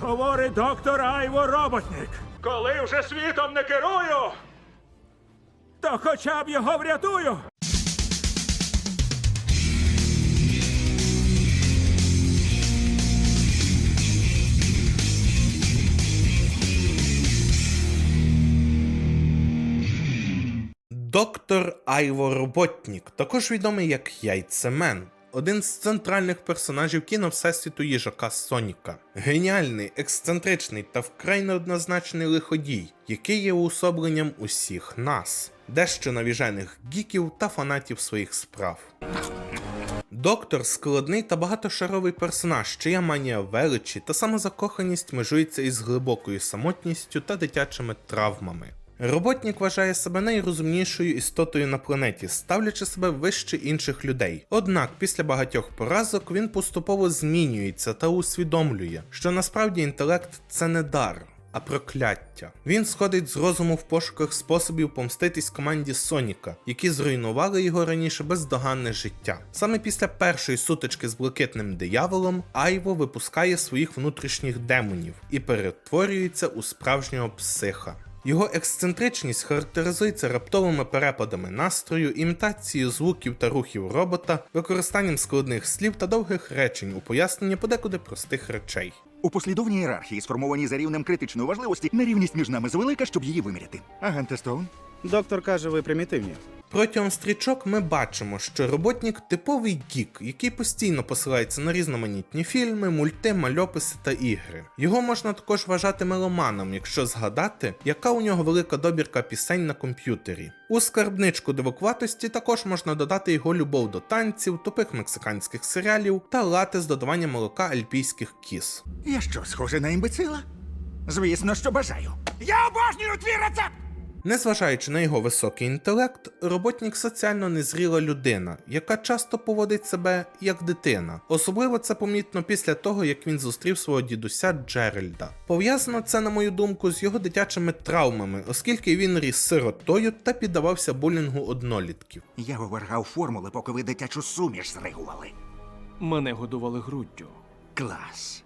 Говорить доктор Айво Роботник. Коли вже світом не керую, то хоча б його врятую. Доктор Айво Роботнік, також відомий як Яйцемен. Один з центральних персонажів кіно Всесвіту їжака Соніка. Геніальний, ексцентричний та вкрай неоднозначний лиходій, який є уособленням усіх нас, дещо навіжених гіків та фанатів своїх справ. Доктор складний та багатошаровий персонаж, чия манія величі та самозакоханість межується із глибокою самотністю та дитячими травмами. Роботнік вважає себе найрозумнішою істотою на планеті, ставлячи себе вище інших людей. Однак після багатьох поразок він поступово змінюється та усвідомлює, що насправді інтелект це не дар. А прокляття. Він сходить з розуму в пошуках способів помститись команді Соніка, які зруйнували його раніше бездоганне життя. Саме після першої сутички з блакитним дияволом Айво випускає своїх внутрішніх демонів і перетворюється у справжнього психа. Його ексцентричність характеризується раптовими перепадами настрою, імітацією звуків та рухів робота, використанням складних слів та довгих речень у поясненні подекуди простих речей. У послідовній ієрархії, сформованій за рівнем критичної важливості, нерівність між нами завелика, щоб її виміряти. Агенте Стоун? Доктор каже, ви примітивні. Протягом стрічок ми бачимо, що роботник типовий гік, який постійно посилається на різноманітні фільми, мульти, мальописи та ігри. Його можна також вважати меломаном, якщо згадати, яка у нього велика добірка пісень на комп'ютері. У скарбничку дивокватості також можна додати його любов до танців, тупих мексиканських серіалів та лати з додаванням молока альпійських кіз. Я що, схожий на імбецила? Звісно, що бажаю. Я обожнюю твій рецепт! Незважаючи на його високий інтелект, роботник соціально незріла людина, яка часто поводить себе як дитина. Особливо це помітно після того, як він зустрів свого дідуся Джеральда. Пов'язано це, на мою думку, з його дитячими травмами, оскільки він ріс сиротою та піддавався булінгу однолітків. Я вивергав формули, поки ви дитячу суміш зригували. Мене годували груддю. Клас.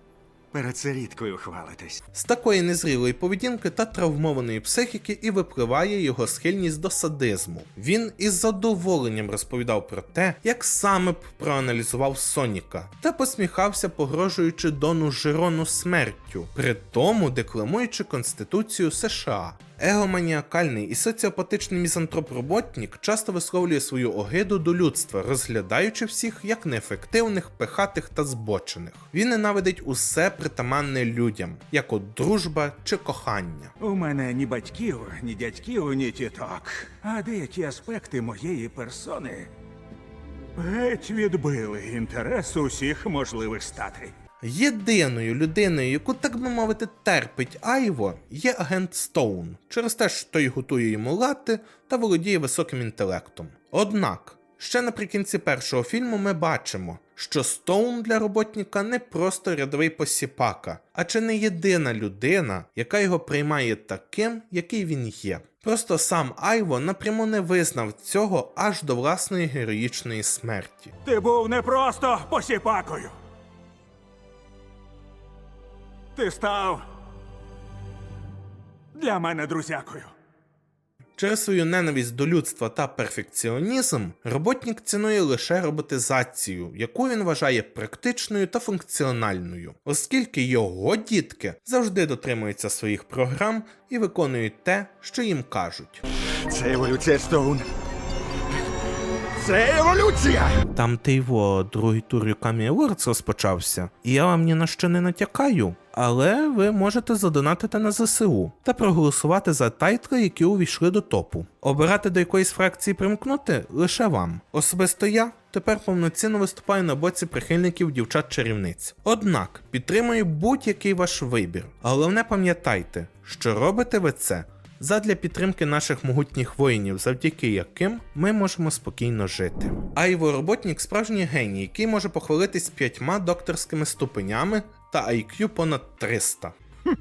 Перед сиріткою хвалитись. З такої незрілої поведінки та травмованої психіки і випливає його схильність до садизму. Він із задоволенням розповідав про те, як саме б проаналізував Соніка, та посміхався, погрожуючи Дону Жирону смертю, при тому декламуючи Конституцію США. Егоманіакальний і соціопатичний мізантроп-роботник часто висловлює свою огиду до людства, розглядаючи всіх як неефективних, пихатих та збочених. Він ненавидить усе притаманне людям, як от дружба чи кохання. У мене ні батьків, ні дядьків, ні тіток. А деякі аспекти моєї персони геть відбили інтерес усіх можливих статей. Єдиною людиною, яку, так би мовити, терпить Айво, є агент Стоун, через те, що той готує йому лати та володіє високим інтелектом. Однак, ще наприкінці першого фільму ми бачимо, що Стоун для роботника не просто рядовий посіпака, а чи не єдина людина, яка його приймає таким, який він є. Просто сам Айво напряму не визнав цього аж до власної героїчної смерті. Ти був не просто посіпакою. Ти став для мене друзякою. Через свою ненависть до людства та перфекціонізм, роботник цінує лише роботизацію, яку він вважає практичною та функціональною, оскільки його дітки завжди дотримуються своїх програм і виконують те, що їм кажуть. Це еволюція Стоун. Це еволюція! Там ти його другий тур Юкамі Awards розпочався, і я вам ні на що не натякаю. Але ви можете задонатити на ЗСУ та проголосувати за тайтли, які увійшли до топу. Обирати до якоїсь фракції примкнути лише вам. Особисто я тепер повноцінно виступаю на боці прихильників дівчат-чарівниць. Однак підтримую будь-який ваш вибір. Головне пам'ятайте, що робите ви це задля підтримки наших могутніх воїнів, завдяки яким ми можемо спокійно жити. Айво роботник справжній геній, який може похвалитись п'ятьма докторськими ступенями та IQ понад 300.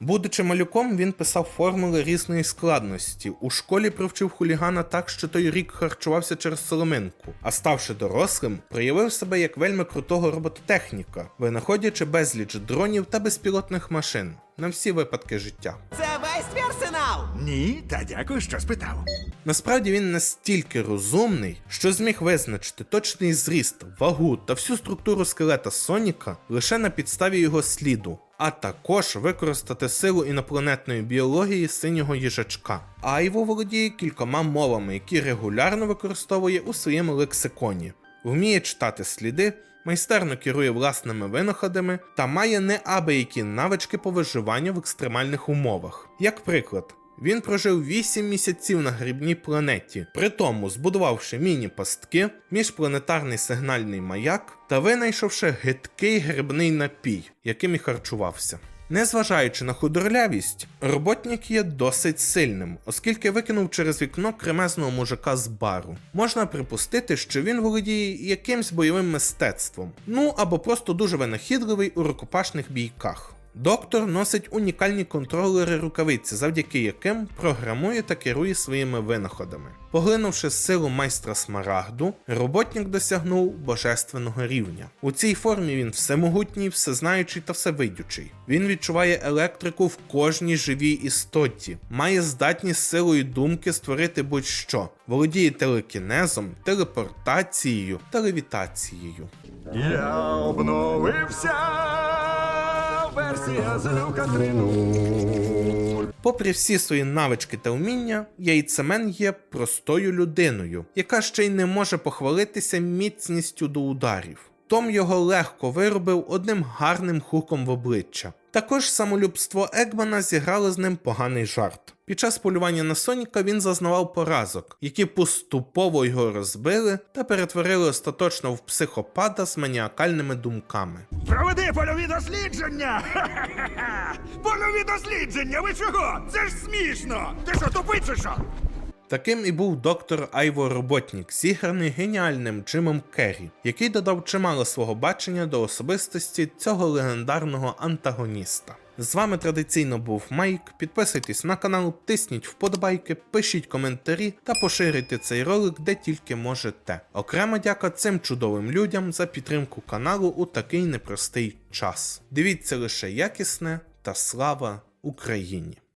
Будучи малюком, він писав формули різної складності. У школі привчив хулігана так, що той рік харчувався через соломинку, а ставши дорослим, проявив себе як вельми крутого робототехніка, винаходячи безліч дронів та безпілотних машин на всі випадки життя. Це весь твій арсенал! Ні, та дякую, що спитав. Насправді він настільки розумний, що зміг визначити точний зріст, вагу та всю структуру скелета Соніка лише на підставі його сліду, а також використати силу інопланетної біології синього їжачка. Айво володіє кількома мовами, які регулярно використовує у своєму лексиконі, вміє читати сліди. Майстерно керує власними винаходами та має неабиякі навички по виживанню в екстремальних умовах. Як приклад, він прожив 8 місяців на грибній планеті, при тому збудувавши міні-пастки, міжпланетарний сигнальний маяк та винайшовши гидкий грибний напій, яким і харчувався. Незважаючи на худорлявість, роботник є досить сильним, оскільки викинув через вікно кремезного мужика з бару. Можна припустити, що він володіє якимсь бойовим мистецтвом, ну або просто дуже винахідливий у рукопашних бійках. Доктор носить унікальні контролери рукавиці, завдяки яким програмує та керує своїми винаходами. Поглинувши силу майстра Смарагду, роботник досягнув божественного рівня. У цій формі він всемогутній, всезнаючий та всевидючий. Він відчуває електрику в кожній живій істоті, має здатність силою думки створити будь-що, володіє телекінезом, телепортацією та левітацією. Я обновився. Версія з люка 3.0. Попри всі свої навички та вміння, яйцемен є простою людиною, яка ще й не може похвалитися міцністю до ударів. Том його легко виробив одним гарним хуком в обличчя. Також самолюбство Егмана зіграло з ним поганий жарт. Під час полювання на Соніка він зазнавав поразок, які поступово його розбили та перетворили остаточно в психопата з маніакальними думками. Проведи польові дослідження! Польові дослідження! Ви чого? Це ж смішно! Ти що, тупий чи що? Таким і був доктор Айво Роботнік, зіграний геніальним Джимом Керрі, який додав чимало свого бачення до особистості цього легендарного антагоніста. З вами традиційно був Майк. Підписуйтесь на канал, тисніть вподобайки, пишіть коментарі та поширюйте цей ролик де тільки можете. Окрема дяка цим чудовим людям за підтримку каналу у такий непростий час. Дивіться лише якісне та слава Україні!